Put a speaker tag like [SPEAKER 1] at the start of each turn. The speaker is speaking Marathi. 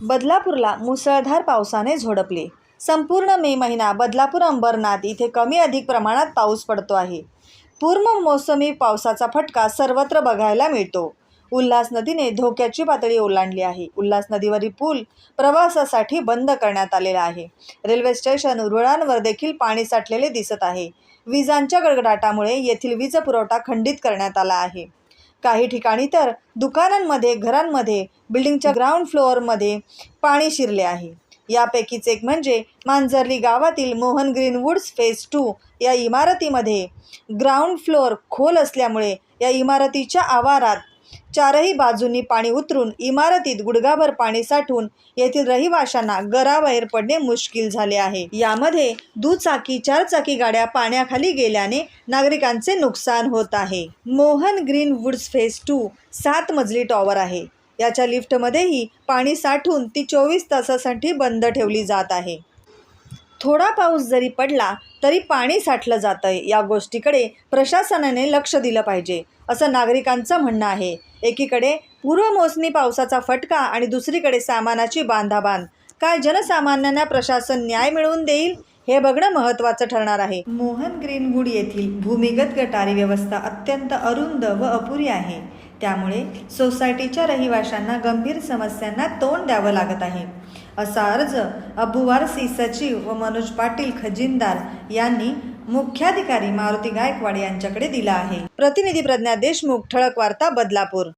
[SPEAKER 1] बदलापूरला मुसळधार पावसाने झोडपले. संपूर्ण मे महिना बदलापूर अंबरनाथ इथे कमी अधिक प्रमाणात पाऊस पडतो आहे. पूर्व मोसमी पावसाचा फटका सर्वत्र बघायला मिळतो. उल्हास नदीने धोक्याची पातळी ओलांडली आहे. उल्हास नदीवरील पूल प्रवासासाठी बंद करण्यात आलेला आहे. रेल्वे स्टेशन रुळांवर देखील पाणी साठलेले दिसत आहे. विजांच्या गडगडाटामुळे येथील वीज पुरवठा खंडित करण्यात आला आहे. काही ठिकाणी तर दुकानांमध्ये घरांमध्ये बिल्डिंगच्या ग्राउंड फ्लोअरमध्ये पाणी शिरले आहे. यापैकीच एक म्हणजे मांजर्ली गावातील Mohan green woods phase two या इमारतीमध्ये ग्राउंड फ्लोअर खोल असल्यामुळे या इमारतीच्या आवारात चारही बाजूंनी पाणी उतरून इमारतीत गुडघाभर पाणी साठून येथील रहिवाशांना घराबाहेर पडणे मुश्किल झाले आहे. यामध्ये दुचाकी चारचाकी गाड्या पाण्याखाली गेल्याने नागरिकांचे नुकसान होत आहे. Mohan green woods phase two सात मजली टॉवर आहे. याच्या लिफ्टमध्येही पाणी साठून ती चोवीस तासासाठी बंद ठेवली जात आहे. थोडा पाऊस जरी पडला तरी पाणी साठलं जातं आहे या गोष्टीकडे प्रशासनाने लक्ष दिलं पाहिजे असं नागरिकांचं म्हणणं आहे. एकीकडे पूर्वमोसमी पावसाचा फटका आणि दुसरीकडे सामानाची बांधाबांध. काय जनसामान्यांना प्रशासन न्याय मिळवून देईल हे बघणं महत्त्वाचं ठरणार आहे. मोहन ग्रीनवूड येथील भूमिगत गटारी व्यवस्था अत्यंत अरुंद व अपुरी आहे. त्यामुळे सोसायटीच्या रहिवाशांना गंभीर समस्यांना तोंड द्यावं लागत आहे. असा अर्ज अबुवारसी सचिव व मनोज पाटील खजिनदार यांनी मुख्याधिकारी मारुती गायकवाड यांच्याकडे दिला आहे. प्रतिनिधी प्रज्ञा देशमुख ठळक वार्ता बदलापूर.